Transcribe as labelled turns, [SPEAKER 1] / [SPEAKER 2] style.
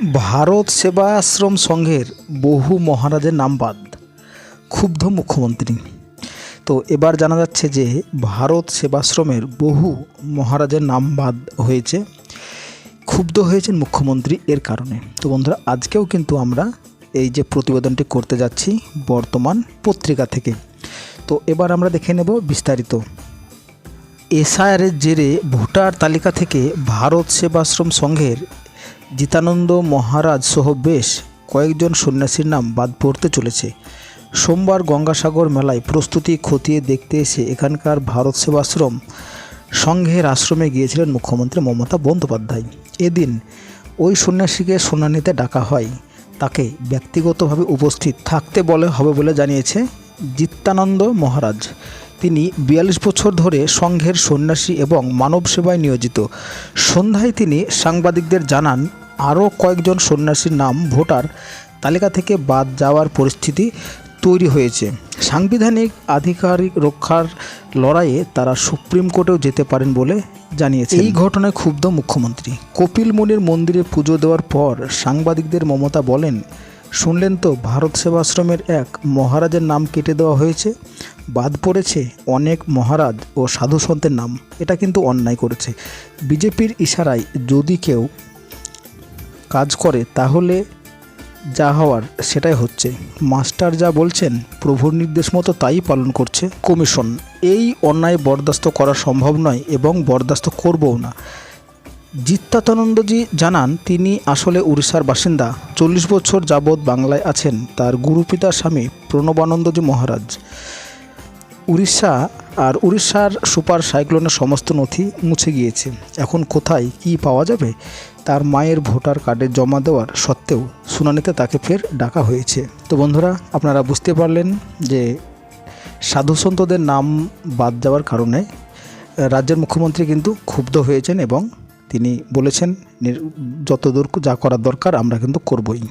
[SPEAKER 1] ভারত সেবা আশ্রম সংঘের বহু মহারাজের নাম বাদ, ক্ষুব্ধ মুখ্যমন্ত্রী। তো এবার জানা যাচ্ছে যে ভারত সেবাশ্রমের বহু মহারাজের নাম বাদ হয়েছে, ক্ষুব্ধ হয়েছেন মুখ্যমন্ত্রী এর কারণে। তো বন্ধুরা, আজকেও কিন্তু আমরা এই যে প্রতিবেদনটি করতে যাচ্ছি বর্তমান পত্রিকা থেকে। তো এবার আমরা দেখে নেব বিস্তারিত। এসআইআরের জেরে ভোটার তালিকা থেকে ভারত সেবাশ্রম সংঘের জিতানন্দ মহারাজ সহ বেশ কয়েকজন সন্ন্যাসীর নাম বাদ পড়তে চলেছে। সোমবার গঙ্গাসাগর মেলায় প্রস্তুতি খতিয়ে দেখতে এসে এখানকার ভারত সেবাশ্রম সংঘের আশ্রমে গিয়েছিলেন মুখ্যমন্ত্রী মমতা বন্দ্যোপাধ্যায়। এদিন ওই সন্ন্যাসীকে শুনানিতে ডাকা হয়। তাকে ব্যক্তিগতভাবে উপস্থিত থাকতে বলে হবে বলে জানিয়েছে জিত্তানন্দ মহারাজ। তিনি বিয়াল্লিশ বছর ধরে সংঘের সন্ন্যাসী এবং মানব সেবায় নিয়োজিত। সন্ধ্যায় তিনি সাংবাদিকদের জানান আরও কয়েকজন সন্ন্যাসীর নাম ভোটার তালিকা থেকে বাদ যাওয়ার পরিস্থিতি তৈরি হয়েছে। সাংবিধানিক আধিকারিক রক্ষার লড়াইয়ে তারা সুপ্রিম কোর্টেও যেতে পারেন বলে জানিয়েছে এই ঘটনায় ক্ষুব্ধ মুখ্যমন্ত্রী। কপিল মুনির মন্দিরে পুজো দেওয়ার পর সাংবাদিকদের মমতা বলেন, শুনলেন তো, ভারত সেবাশ্রমের এক মহারাজের নাম কেটে দেওয়া হয়েছে। বাদ পড়েছে অনেক মহারাজ ও সাধু সন্তের নাম। এটা কিন্তু অন্যায় করেছে। বিজেপির ইশারায় যদি কেউ কাজ করে, তাহলে যা হওয়ার সেটাই হচ্ছে। মাস্টার যা বলছেন, প্রভুর নির্দেশ মতো তাই পালন করছে কমিশন। এই অন্যায় বরদাস্ত করা সম্ভব নয় এবং বরদাস্ত করবও না। জিত্তানন্দজি জানান, তিনি আসলে উড়িষ্যার বাসিন্দা। চল্লিশ বছর যাবৎ বাংলায় আছেন তার গুরুপিতা স্বামী প্রণবানন্দজি মহারাজ। উড়িষ্যা আর উড়িষ্যার সুপার সাইক্লোনের সমস্ত নথি মুছে গিয়েছে। এখন কোথায় কি পাওয়া যাবে? তার মায়ের ভোটার কার্ডে জমা দেওয়ার সত্ত্বেও শুনানিতে তাকে ফের ডাকা হয়েছে। তো বন্ধুরা, আপনারা বুঝতে পারলেন যে সাধুসন্তদের নাম বাদ যাওয়ার কারণে রাজ্যের মুখ্যমন্ত্রী কিন্তু ক্ষুব্ধ হয়েছেন এবং তিনি বলেছেন যতদূর যা করার দরকার আমরা কিন্তু করবই।